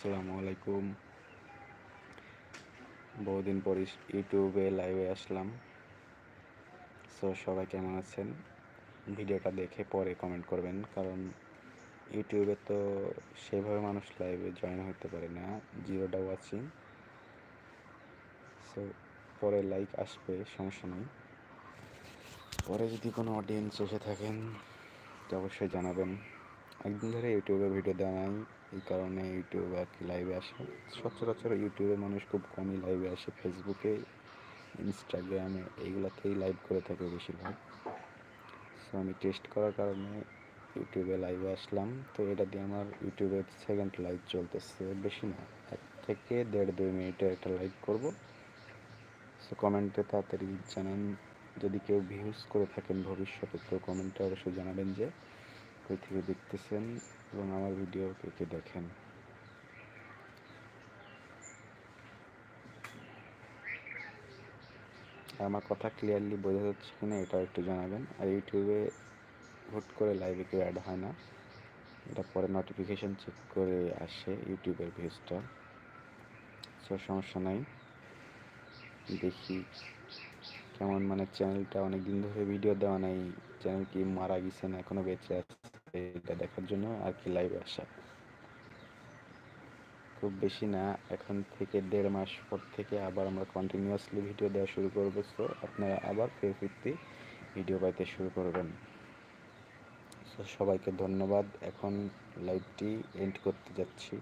আসসালামু আলাইকুম বহুদিন পর ইউটিউবে লাইভে আসলাম। সো সবাই কেমন আছেন? ভিডিওটা দেখে পরে কমেন্ট করবেন, কারণ ইউটিউবে তো সেভাবে মানুষ লাইভে জয়েন হতে পারে না জিরোটা ওয়াচিং সো পরে লাইক আসবে, সমস্যা নেই। পরে যদি কোনো অডিয়েন্স এসে থাকেন, তো অবশ্যই জানাবেন। একদিন ধরে ইউটিউবে ভিডিও দেওয়া নাই এই কারণে ইউটিউবে আর কি লাইভে আসে। সচরাচর ইউটিউবে মানুষ খুব কমই লাইভে আসে। ফেসবুকে ইনস্টাগ্রামে এইগুলাতেই লাইভ করে থাকে বেশিরভাগ। সো আমি টেস্ট করার কারণে ইউটিউবে লাইভে আসলাম। তো এটা দিয়ে আমার ইউটিউবে সেকেন্ড লাইভ চলতেছে। বেশি না, এক থেকে দেড় দুই মিনিটের একটা লাইভ করব। সো কমেন্টে তাড়াতাড়ি জানান। যদি কেউ ভিউজ করে থাকেন ভবিষ্যতে, তো কমেন্টে অবশ্যই জানাবেন যে কই থেকে দেখতেছেন এবং আমার ভিডিও কে কে দেখেন। আমার কথা ক্লিয়ারলি বোঝা যাচ্ছে কিনা এটাও একটু জানাবেন। আর ইউটিউবে হুট করে লাইভে কেউ অ্যাড হয় না। এটা পরে নোটিফিকেশন চেক করে আসে ইউটিউবের ভিউজটা সো সমস্যা নাই। দেখি কেমন মানে চ্যানেলটা অনেক দিন ধরে ভিডিও দেওয়া নাই। চ্যানেল কি মারা গেছে না এখনও বেঁচে আছে? এটা দেখার জন্য আর কি লাইভে আসা। খুব বেশি না, এখন থেকে দেড় মাস পর থেকে আবার আমরা কন্টিনিউয়াসলি ভিডিও দেওয়া শুরু করব। সো আপনারা আবার ফের ফিরতি ভিডিও পাইতে শুরু করবেন। সো সবাইকে ধন্যবাদ। এখন লাইভটি এন্ড করতে যাচ্ছি।